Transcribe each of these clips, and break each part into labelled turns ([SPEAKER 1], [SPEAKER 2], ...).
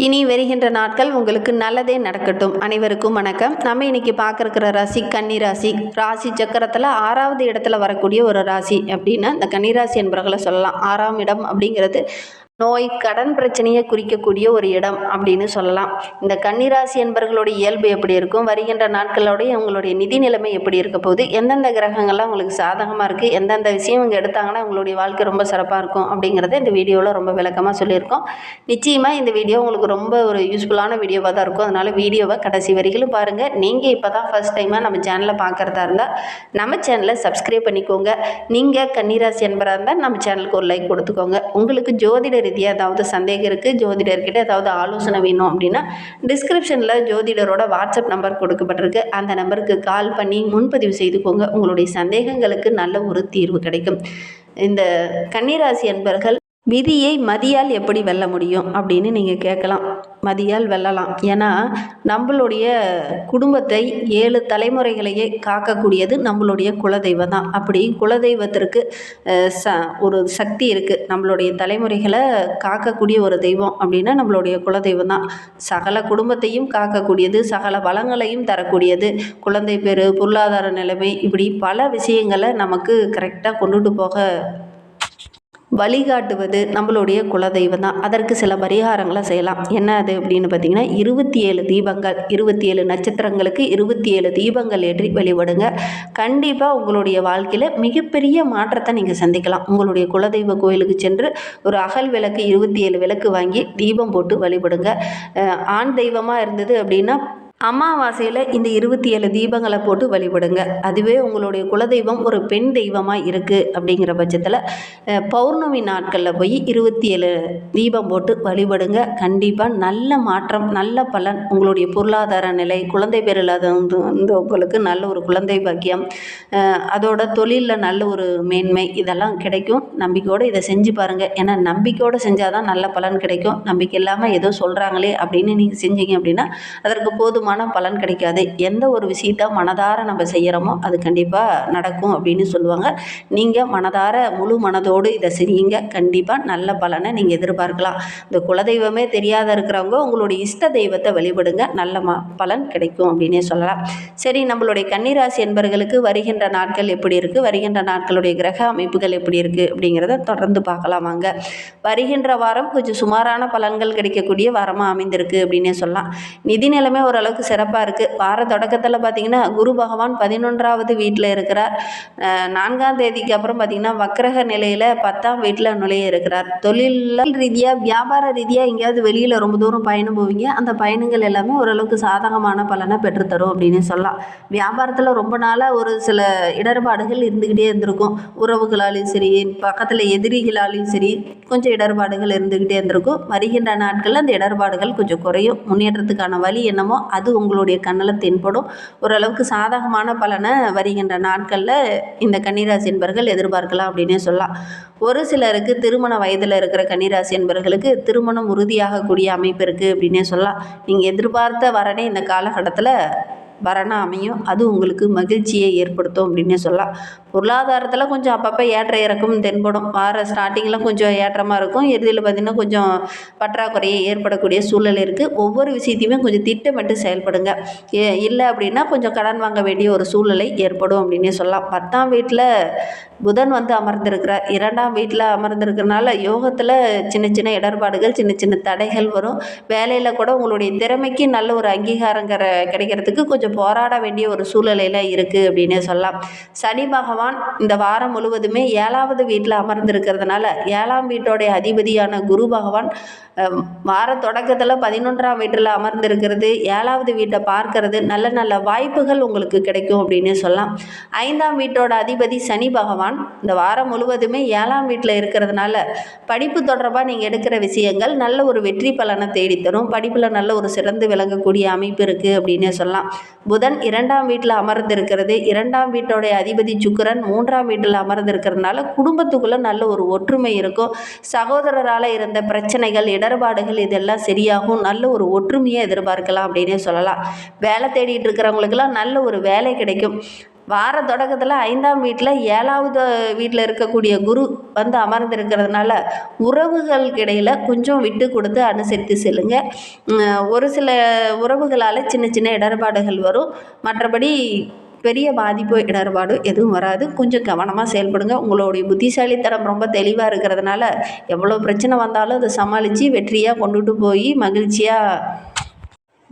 [SPEAKER 1] இனி வருகின்ற நாட்கள் உங்களுக்கு நல்லதே நடக்கட்டும். அனைவருக்கும் வணக்கம். நம்ம இன்னைக்கு பார்க்கறக்கிற ராசி கன்னி ராசி. ராசி சக்கரத்தில் ஆறாவது இடத்துல வரக்கூடிய ஒரு ராசி. அப்படின்னா இந்த கன்னிராசி என்பவர்களை சொல்லலாம். ஆறாம் இடம் அப்படிங்கிறது நோய் கடன் பிரச்சனையை குறிக்கக்கூடிய ஒரு இடம் அப்படின்னு சொல்லலாம். இந்த கன்னிராசி என்பவர்களுடைய இயல்பு எப்படி இருக்கும்? வருகின்ற நாட்களோடைய உங்களுடைய நிதி நிலைமை எப்படி இருக்க போகுது? எந்தெந்த கிரகங்கள்லாம் உங்களுக்கு சாதகமாக இருக்குது எந்தெந்த விஷயம் இவங்க எடுத்தாங்கன்னா உங்களுடைய வாழ்க்கை ரொம்ப சிறப்பாக இருக்கும் அப்படிங்கிறத இந்த வீடியோவில் ரொம்ப விளக்கமாக சொல்லியிருக்கோம். நிச்சயமாக இந்த வீடியோ உங்களுக்கு ரொம்ப ஒரு யூஸ்ஃபுல்லான வீடியோவாக தான் இருக்கும். அதனால் வீடியோவை கடைசி வரைக்கும் பாருங்கள் நீங்கள் இப்போ தான் ஃபஸ்ட் டைமாக நம்ம சேனலை பார்க்குறதா இருந்தால் நம்ம சேனலை சப்ஸ்கிரைப் பண்ணிக்கோங்க. நீங்கள் கன்னிராசி என்பராக இருந்தால் நம்ம சேனலுக்கு ஒரு லைக் கொடுத்துக்கோங்க. உங்களுக்கு ஜோதிட ரீதியாக ஏதாவது சந்தேகம் இருக்குது ஜோதிடர்கிட்ட ஏதாவது ஆலோசனை வேணும் அப்படின்னா டிஸ்கிரிப்ஷனில் ஜோதிடரோட வாட்ஸ்அப் நம்பர் கொடுக்கப்பட்டிருக்கு. அந்த நம்பருக்கு கால் பண்ணி முன்பதிவு செய்துக்கோங்க. உங்களுடைய சந்தேகங்களுக்கு நல்ல ஒரு தீர்வு கிடைக்கும். இந்த கன்னிராசி அன்பர்கள் விதியை மதியால் எப்படி வெல்ல முடியும் அப்படின்னு நீங்கள் கேட்கலாம். மதியால் வெல்லலாம். ஏன்னா நம்மளுடைய குடும்பத்தை ஏழு தலைமுறைகளையே காக்கக்கூடியது நம்மளுடைய குலதெய்வம் தான் அப்படி குலதெய்வத்திற்கு ச ஒரு சக்தி இருக்குது நம்மளுடைய தலைமுறைகளை காக்கக்கூடிய ஒரு தெய்வம் அப்படின்னா நம்மளுடைய குலதெய்வம் தான் சகல குடும்பத்தையும் காக்கக்கூடியது சகல வளங்களையும் தரக்கூடியது. குழந்தை பேர் பொருளாதார நிலைமை இப்படி பல விஷயங்களை நமக்கு கரெக்டாக கொண்டுட்டு போக வழிகாட்டுவது நம்மளுடைய குலதெய்வம் தான். அதற்கு சில பரிகாரங்களை செய்யலாம். என்ன அது அப்படின்னு பார்த்தீங்கன்னா இருபத்தி ஏழு தீபங்கள் இருபத்தி ஏழு நட்சத்திரங்களுக்கு இருபத்தி ஏழு தீபங்கள் ஏற்றி வழிபடுங்க. கண்டிப்பாக உங்களுடைய வாழ்க்கையில் மிகப்பெரிய மாற்றத்தை நீங்கள் சந்திக்கலாம். உங்களுடைய குலதெய்வ கோயிலுக்கு சென்று ஒரு அகல் விளக்கு இருபத்தி ஏழு விளக்கு வாங்கி தீபம் போட்டு வழிபடுங்க. ஆண் தெய்வமாக இருந்தது அப்படின்னா அமாவாசையில் இந்த இருபத்தி ஏழு தீபங்களை போட்டு வழிபடுங்க. அதுவே உங்களுடைய குலதெய்வம் ஒரு பெண் தெய்வமாக இருக்குது அப்படிங்கிற பட்சத்தில் பௌர்ணமி நாட்களில் போய் இருபத்தி ஏழு தீபம் போட்டு வழிபடுங்க. கண்டிப்பாக நல்ல மாற்றம் நல்ல பலன். உங்களுடைய பொருளாதார நிலை குழந்தை பேர் இல்லாத வந்து உங்களுக்கு நல்ல ஒரு குழந்தை பாக்கியம். அதோட தொழிலில் நல்ல ஒரு மேன்மை இதெல்லாம் கிடைக்கும். நம்பிக்கையோடு இதை செஞ்சு பாருங்கள் ஏன்னா நம்பிக்கையோடு செஞ்சால் தான் நல்ல பலன் கிடைக்கும். நம்பிக்கை இல்லாமல் ஏதோ சொல்கிறாங்களே அப்படின்னு நீங்கள் செஞ்சீங்க அப்படின்னா அதற்கு போதுமான பலன் கிடைக்காது. எந்த ஒரு விஷயத்த மனதார நம்ம செய்கிறோமோ அது கண்டிப்பாக நடக்கும் அப்படின்னு சொல்லுவாங்க. நீங்கள் மனதார முழு மனதோடு இதை செய்யுங்க. கண்டிப்பாக நல்ல பலனை நீங்கள் எதிர்பார்க்கலாம். இந்த குலதெய்வமே தெரியாத இருக்கிறவங்க உங்களுடைய இஷ்ட தெய்வத்தை வழிபடுங்க. நல்ல ம பலன் கிடைக்கும் அப்படின்னே சொல்லலாம். சரி நம்மளுடைய கன்னிராசி என்பர்களுக்கு வருகின்ற நாட்கள் எப்படி இருக்குது வருகின்ற நாட்களுடைய கிரக அமைப்புகள் எப்படி இருக்குது அப்படிங்கிறத தொடர்ந்து பார்க்கலாம் வாங்க. வருகின்ற வாரம் கொஞ்சம் சுமாரான பலன்கள் கிடைக்கக்கூடிய வாரமாக அமைந்திருக்கு அப்படின்னே சொல்லலாம். நிதி நிலைமை ஓரளவுக்கு சிறப்பாக இருக்குது வார தொடக்கத்தில் பார்த்தீங்கன்னா குரு பகவான் பதினொன்றாவது வீட்டில் இருக்கிறார். நான்காம் தேதிக்கு அப்புறம் பார்த்தீங்கன்னா வக்கரக நிலையில் பத்தாம் வீட்டில் நுழைய இருக்கிறார். தொழில் ரீதியாக வியாபார ரீதியாக எங்கேயாவது வெளியில் ரொம்ப தூரம் பயணம் போவீங்க. அந்த பயணங்கள் எல்லாமே ஓரளவுக்கு சாதகமான பலனை பெற்றுத்தரும் அப்படின்னு சொல்லலாம். வியாபாரத்தில் ரொம்ப நாளாக ஒரு சில இடர்பாடுகள் இருந்துக்கிட்டே இருந்திருக்கும். உறவுகளாலையும் சரி பக்கத்தில் எதிரிகளாலையும் சரி கொஞ்சம் இடர்பாடுகள் இருந்துக்கிட்டே இருந்திருக்கும். வருகின்ற நாட்களில் அந்த இடர்பாடுகள் கொஞ்சம் குறையும். முன்னேற்றத்துக்கான வழி என்னமோ அது உங்களுடைய கண்ணில் தென்படும். ஓரளவுக்கு சாதகமான பலனை வருகின்ற நாட்களில் இந்த கன்னிராசி என்பர்கள் எதிர்பார்க்கலாம் அப்படின்னே சொல்லலாம். ஒரு சிலருக்கு திருமண வயதில் இருக்கிற கன்னிராசி என்பர்களுக்கு திருமணம் உறுதியாகக்கூடிய அமைப்பு இருக்குது அப்படின்னே சொல்லலாம். நீங்கள் எதிர்பார்த்த வரனே இந்த காலகட்டத்தில் வரனா அமையும். அது உங்களுக்கு மகிழ்ச்சியை ஏற்படுத்தும் அப்படின்னே சொல்லலாம். பொருளாதாரத்தில் கொஞ்சம் அப்பப்போ ஏற்ற இறக்கம் தென்படும். வார ஸ்டார்டிங்கில் கொஞ்சம் ஏற்றமாக இருக்கும். இறுதியில் பார்த்திங்கன்னா கொஞ்சம் பற்றாக்குறையை ஏற்படக்கூடிய சூழல் இருக்குது ஒவ்வொரு விஷயத்தையுமே கொஞ்சம் திட்டமிட்டு செயல்படுங்க. ஏ இல்லை அப்படின்னா கொஞ்சம் கடன் வாங்க வேண்டிய ஒரு சூழ்நிலை ஏற்படும் அப்படின்னே சொல்லலாம். பத்தாம் வீட்டில் புதன் வந்து அமர்ந்திருக்கிறார். இரண்டாம் வீட்டில் அமர்ந்திருக்கிறனால யோகத்தில் சின்ன சின்ன இடர்பாடுகள் சின்ன சின்ன தடைகள் வரும். வேலையில் கூட உங்களுடைய திறமைக்கு நல்ல ஒரு அங்கீகாரங்கிற கிடைக்கிறதுக்கு கொஞ்சம் போராட வேண்டிய ஒரு சூழ்நிலையில் இருக்குது அப்படின்னே சொல்லலாம். சனி பகவான் இந்த வாரம் முழுவதுமே ஏழாவது வீட்டில் அமர்ந்திருக்கிறதுனால ஏழாம் வீட்டோடைய அதிபதியான குரு பகவான் வார தொடக்கத்தில் பதினொன்றாம் வீட்டில் அமர்ந்திருக்கிறது. ஏழாவது வீட்டை பார்க்கறது. நல்ல நல்ல வாய்ப்புகள் உங்களுக்கு கிடைக்கும் அப்படின்னு சொல்லலாம். ஐந்தாம் வீட்டோட அதிபதி சனி பகவான் இந்த வாரம் முழுவதுமே ஏழாம் வீட்டில் இருக்கிறதுனால படிப்பு தொடர்பாக நீங்கள் எடுக்கிற விஷயங்கள் நல்ல ஒரு வெற்றி பலனை தேடித்தரும். படிப்பில் நல்ல ஒரு சிறந்து விளங்கக்கூடிய அமைப்பு இருக்குது அப்படின்னு சொல்லலாம். புதன் இரண்டாம் வீட்டில் அமர்ந்திருக்கிறது. இரண்டாம் வீட்டோடைய அதிபதி சுக்கிரன் மூன்றாம் வீட்டில் அமர்ந்திருக்கிறதுனால குடும்பத்துக்குள்ளே நல்ல ஒரு ஒற்றுமை இருக்கும். சகோதரரால் இருந்த பிரச்சனைகள் இடர்பாடுகள் இதெல்லாம் சரியாகும். நல்ல ஒரு ஒற்றுமையை எதிர்பார்க்கலாம் அப்படின்னே சொல்லலாம். வேலை தேடிட்டு இருக்கிறவங்களுக்கெல்லாம் நல்ல ஒரு வேலை கிடைக்கும். வார தொடக்கத்தில் ஐந்தாம் வீட்டில் ஏழாவது வீட்டில் இருக்கக்கூடிய குரு வந்து அமர்ந்திருக்கிறதுனால உறவுகளுக்கு இடையில் கொஞ்சம் விட்டு கொடுத்து அனுசரித்து செல்லுங்க. ஒரு சில உறவுகளால் சின்ன சின்ன இடர்பாடுகள் வரும். மற்றபடி பெரிய பாதிப்பு இடர்பாடு எதுவும் வராது. கொஞ்சம் கவனமாக செயல்படுங்க. உங்களுடைய புத்திசாலித்தனம் ரொம்ப தெளிவாக இருக்கிறதுனால எவ்வளோ பிரச்சனை வந்தாலும் அதை சமாளித்து வெற்றியாக கொண்டுட்டு போய் மகிழ்ச்சியாக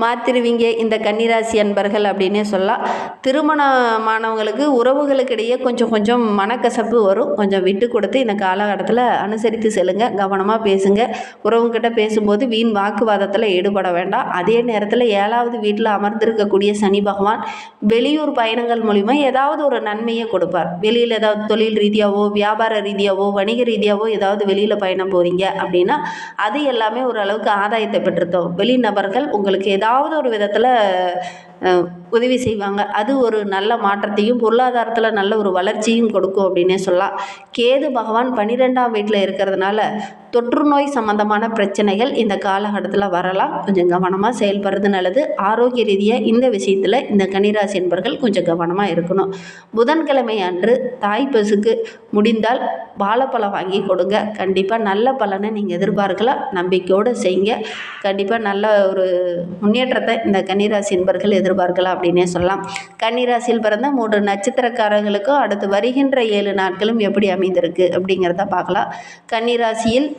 [SPEAKER 1] மாத்திருவீங்க இந்த கன்னிராசி அன்பர்கள் அப்படின்னே சொல்லலாம். திருமணமானவங்களுக்கு உறவுகளுக்கிடையே கொஞ்சம் கொஞ்சம் மனக்கசப்பு வரும். கொஞ்சம் விட்டு கொடுத்து இந்த காலகட்டத்தில் அனுசரித்து செல்லுங்க கவனமாக பேசுங்க. உறவுகிட்ட பேசும்போது வீண் வாக்குவாதத்தில் ஈடுபட வேண்டாம். அதே நேரத்தில் ஏழாவது வீட்டில் அமர்ந்திருக்கக்கூடிய சனி பகவான் வெளியூர் பயணங்கள் மூலிமா ஏதாவது ஒரு நன்மையை கொடுப்பார். வெளியில் ஏதாவது தொழில் ரீதியாவோ வியாபார ரீதியாவோ வணிக ரீதியாவோ ஏதாவது வெளியில் பயணம் போகிறீங்க அப்படின்னா அது எல்லாமே ஓரளவுக்கு ஆதாயத்தை பெற்றுத்தோம் வெளிநபர்கள் உங்களுக்கு ஏதாவது ஒரு விதத்தில் உதவி செய்வாங்க. அது ஒரு நல்ல மாற்றத்தையும் பொருளாதாரத்தில் நல்ல ஒரு வளர்ச்சியும் கொடுக்கும் அப்படின்னே சொல்லலாம். கேது பகவான் பன்னிரெண்டாம் வீட்டில் இருக்கிறதுனால தொற்று நோய் சம்பந்தமான பிரச்சனைகள் இந்த காலகட்டத்தில் வரலாம். கொஞ்சம் கவனமாக செயல்படுறது நல்லது. ஆரோக்கிய ரீதியாக இந்த விஷயத்தில் இந்த கன்னிராசி என்பர்கள் கொஞ்சம் கவனமாக இருக்கணும். புதன்கிழமை அன்று தாய் பசுக்கு முடிந்தால் வாழைப்பழம் வாங்கி கொடுங்க. கண்டிப்பாக நல்ல பலனை நீங்கள் எதிர்பார்க்கலாம். நம்பிக்கையோடு செய்யுங்க. கண்டிப்பாக நல்ல ஒரு முன்னேற்றத்தை இந்த கன்னிராசி என்பர்கள் எதிர்பார்க்கலாம் அப்படின்னே சொல்லலாம். கன்னிராசியில் பிறந்த மூன்று நட்சத்திரக்காரங்களுக்கும் அடுத்து வருகின்ற ஏழு நாட்களும் எப்படி அமைந்திருக்கு அப்படிங்கிறத பார்க்கலாம். கன்னிராசியில்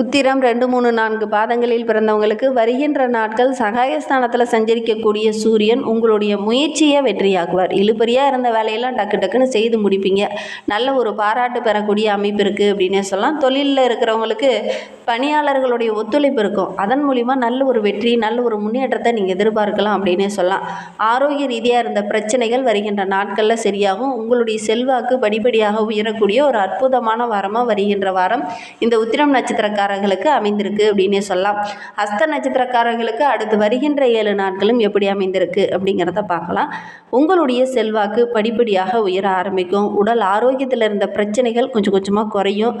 [SPEAKER 1] உத்திரம் ரெண்டு மூணு நான்கு பாதங்களில் பிறந்தவங்களுக்கு வருகின்ற நாட்கள் சகாயஸ்தானத்தில் சஞ்சரிக்கக்கூடிய சூரியன் உங்களுடைய முயற்சியை வெற்றியாக்குவார். இழுபறியாக இருந்த வேலையெல்லாம் டக்கு டக்குன்னு செய்து முடிப்பீங்க. நல்ல ஒரு பாராட்டு பெறக்கூடிய அமைப்பு இருக்குது அப்படின்னே சொல்லலாம். தொழிலில் இருக்கிறவங்களுக்கு பணியாளர்களுடைய ஒத்துழைப்பு இருக்கும். அதன் மூலிமா நல்ல ஒரு வெற்றி நல்ல ஒரு முன்னேற்றத்தை நீங்கள் எதிர்பார்க்கலாம் அப்படின்னே சொல்லலாம். ஆரோக்கிய ரீதியாக இருந்த பிரச்சனைகள் வருகின்ற நாட்களில் சரியாகும். உங்களுடைய செல்வாக்கு படிப்படியாக உயரக்கூடிய ஒரு அற்புதமான வாரமாக வருகின்ற வாரம். இந்த உத்திரம் நட்சத்திரக்காரர்களுக்கு அமைந்திருக்கு அப்படின்னே சொல்லலாம். ஹஸ்த நட்சத்திரக்காரர்களுக்கு அடுத்து வருகின்ற ஏழு நாட்களும் எப்படி அமைந்திருக்கு அப்படிங்கிறத பார்க்கலாம். உங்களுடைய செல்வாக்கு படிப்படியாக உயர ஆரம்பிக்கும். உடல் ஆரோக்கியத்தில் இருந்த பிரச்சனைகள் கொஞ்சம் கொஞ்சமாக குறையும்.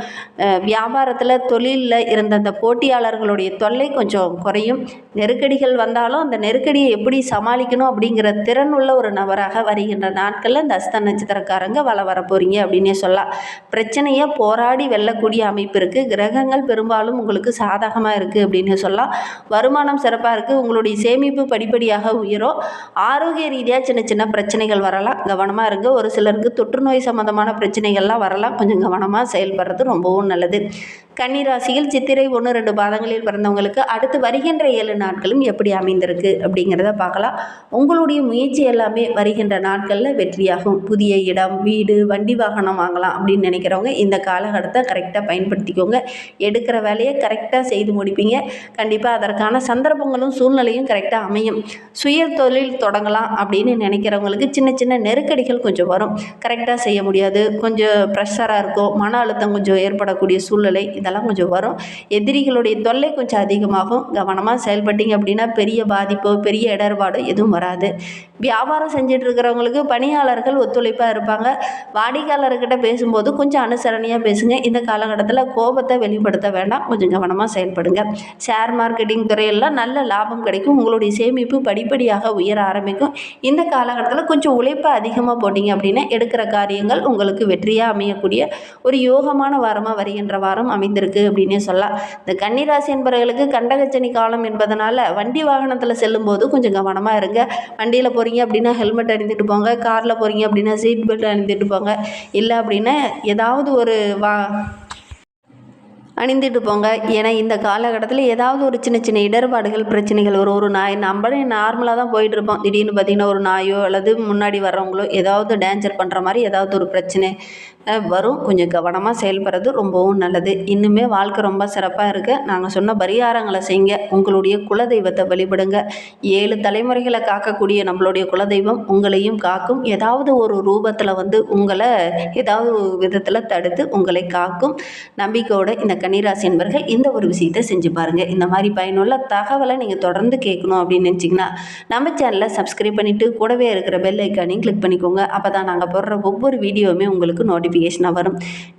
[SPEAKER 1] வியாபாரத்தில் தொழிலில் இருந்த அந்த போட்டியாளர்களுடைய தொல்லை கொஞ்சம் குறையும். நெருக்கடிகள் வந்தாலும் அந்த நெருக்கடியை எப்படி சமாளிக்கணும் அப்படிங்கிற திறன் உள்ள ஒரு நபராக வருகின்ற நாட்களில் இந்த அஸ்த நட்சத்திரக்காரங்க வள வர போகிறீங்க அப்படின்னே சொல்லலாம். பிரச்சனையை போராடி வெல்லக்கூடிய அமைப்பு இருக்குது கிரகங்கள் பெரும்பாலும் உங்களுக்கு சாதகமாக இருக்குது அப்படின்னு சொல்லலாம். வருமானம் சிறப்பாக இருக்குது உங்களுடைய சேமிப்பு படிப்படியாக உயரும். ஆரோக்கிய ரீதியாக சின்ன சின்ன பிரச்சனைகள் வரலாம். கவனமாக இருங்க. ஒரு சிலருக்கு தொற்று நோய் சம்மந்தமான பிரச்சனைகள்லாம் வரலாம். கொஞ்சம் கவனமாக செயல்படுறது ரொம்பவும் நல்லது. கன்னிராசியில் சித்திரை ஒன்று ரெண்டு பாதங்களில் பிறந்தவங்களுக்கு அடுத்து வருகின்ற ஏழு நாட்களும் எப்படி அமைந்திருக்கு அப்படிங்கிறத பார்க்கலாம். உங்களுடைய முயற்சி எல்லாமே வருகின்ற நாட்களில் வெற்றியாகும். புதிய இடம் வீடு வண்டி வாகனம் வாங்கலாம் அப்படின்னு நினைக்கிறவங்க இந்த காலகட்டத்தை கரெக்டாக பயன்படுத்திக்கோங்க. எடுக்கிற வேலையை கரெக்டாக செய்து முடிப்பீங்க. கண்டிப்பாக அதற்கான சந்தர்ப்பங்களும் சூழ்நிலையும் கரெக்டாக அமையும். சுய தொழில் தொடங்கலாம் அப்படின்னு நினைக்கிறவங்களுக்கு சின்ன சின்ன நெருக்கடிகள் கொஞ்சம் வரும். கரெக்டாக செய்ய முடியாது. கொஞ்சம் ப்ரெஷராக இருக்கும் மன அழுத்தம் கொஞ்சம் ஏற்படக்கூடிய சூழ்நிலை இதெல்லாம் கொஞ்சம் வரும். எதிரிகளுடைய தொல்லை கொஞ்சம் அதிகமாகும். கவனமாக செயல்பட்டீங்க அப்படின்னா பெரிய பாதிப்போ பெரிய இடர்பாடோ எதுவும் வராது. வியாபாரம் செஞ்சுட்டு இருக்கிறவங்களுக்கு பணியாளர்கள் ஒத்துழைப்பாக இருப்பாங்க. வாடிக்கையாளர்கிட்ட பேசும்போது கொஞ்சம் அனுசரணையாக பேசுங்க. இந்த காலகட்டத்தில் கோபத்தை வெளிப்படுத்த வேண்டாம். கொஞ்சம் கவனமாக செயல்படுங்க. ஷேர் மார்க்கெட்டிங் துறையெல்லாம் நல்ல லாபம் கிடைக்கும். உங்களுடைய சேமிப்பு படிப்படியாக உயர ஆரம்பிக்கும். இந்த காலகட்டத்தில் கொஞ்சம் உழைப்பை அதிகமாக போட்டிங்க அப்படின்னா எடுக்கிற காரியங்கள் உங்களுக்கு வெற்றியாக அமையக்கூடிய ஒரு யோகமான வாரமாக வருகின்ற வாரம் அமைந்திருக்கு அப்படின்னே சொல்லலாம். இந்த கன்னிராசி என்பவர்களுக்கு கண்டகச்சனி காலம் என்பதனால வண்டி வாகனத்தில் செல்லும்போது கொஞ்சம் கவனமாக இருங்க. வண்டியில் போகிறீங்க அப்படின்னா ஹெல்மெட் அணிந்துட்டு போங்க. காரில் போகிறீங்க அப்படின்னா சீட் பெல்ட் அணிந்துட்டு போங்க. இல்லை அப்படின்னா ஏதாவது ஒரு வா அணிந்துட்டு போங்க. ஏன்னா இந்த காலகட்டத்தில் ஏதாவது ஒரு சின்ன சின்ன இடர்பாடுகள் பிரச்சனைகள் வரும். ஒரு நாய் நம்மளே நார்மலாக தான் போயிட்டு இருப்போம். திடீர்னு பார்த்திங்கன்னா ஒரு நாயோ அல்லது முன்னாடி வர்றவங்களோ ஏதாவது டேஞ்சர் பண்ணுற மாதிரி ஏதாவது ஒரு பிரச்சனை வரும். கொஞ்சம் கவனமாக செயல்படுறது ரொம்பவும் நல்லது. இன்னுமே வாழ்க்கை ரொம்ப சிறப்பாக இருக்குது நாங்கள் சொன்ன பரிகாரங்களை செய்யுங்க. உங்களுடைய குலதெய்வத்தை வழிபடுங்க. ஏழு தலைமுறைகளை காக்கக்கூடிய நம்மளுடைய குலதெய்வம் உங்களையும் காக்கும். ஏதாவது ஒரு ரூபத்தில் வந்து உங்களை ஏதாவது ஒரு விதத்தில் தடுத்து உங்களை காக்கும். நம்பிக்கையோட இந்த கன்னிராசி என்பர்கள் இந்த ஒரு விஷயத்தை செஞ்சு பாருங்கள் இந்த மாதிரி பயனுள்ள தகவலை நீங்கள் தொடர்ந்து கேட்கணும் அப்படின்னு நினச்சிங்கன்னா நம்ம சேனலை சப்ஸ்கிரைப் பண்ணிவிட்டு கூடவே இருக்கிற பெல் ஐக்கானையும் கிளிக் பண்ணிக்கோங்க. அப்போ தான் நாங்கள் போடுற ஒவ்வொரு வீடியோவுமே உங்களுக்கு நோட்டிஃபிகேஷனாக வரும்.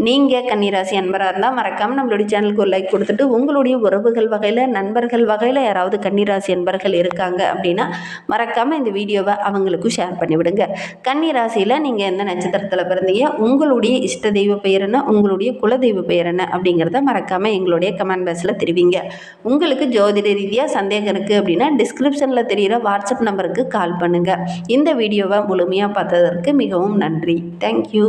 [SPEAKER 1] நீங்கள் கன்னிராசி அன்பராக இருந்தால் மறக்காமல் நம்மளுடைய சேனலுக்கு ஒரு லைக் கொடுத்துட்டு உங்களுடைய உறவுகள் வகையில் நண்பர்கள் வகையில் யாராவது கன்னிராசி அன்பர்கள் இருக்காங்க அப்படின்னா மறக்காமல் இந்த வீடியோவை அவங்களுக்கும் ஷேர் பண்ணிவிடுங்க. கன்னிராசியில் நீங்கள் எந்த நட்சத்திரத்தில் பிறந்தீங்க உங்களுடைய இஷ்ட தெய்வ பெயர் என்ன உங்களுடைய குலதெய்வ பெயர் என்ன அப்படிங்கிறத மறக்காமல் எங்களுடைய கமெண்ட் பாக்ஸில் தெரிவிங்க. உங்களுக்கு ஜோதிட ரீதியாக சந்தேகம் இருக்குது அப்படின்னா டிஸ்கிரிப்ஷனில் தெரிகிற வாட்ஸ்அப் நம்பருக்கு கால் பண்ணுங்கள் இந்த வீடியோவை முழுமையாக பார்த்ததற்கு மிகவும் நன்றி. தேங்க்யூ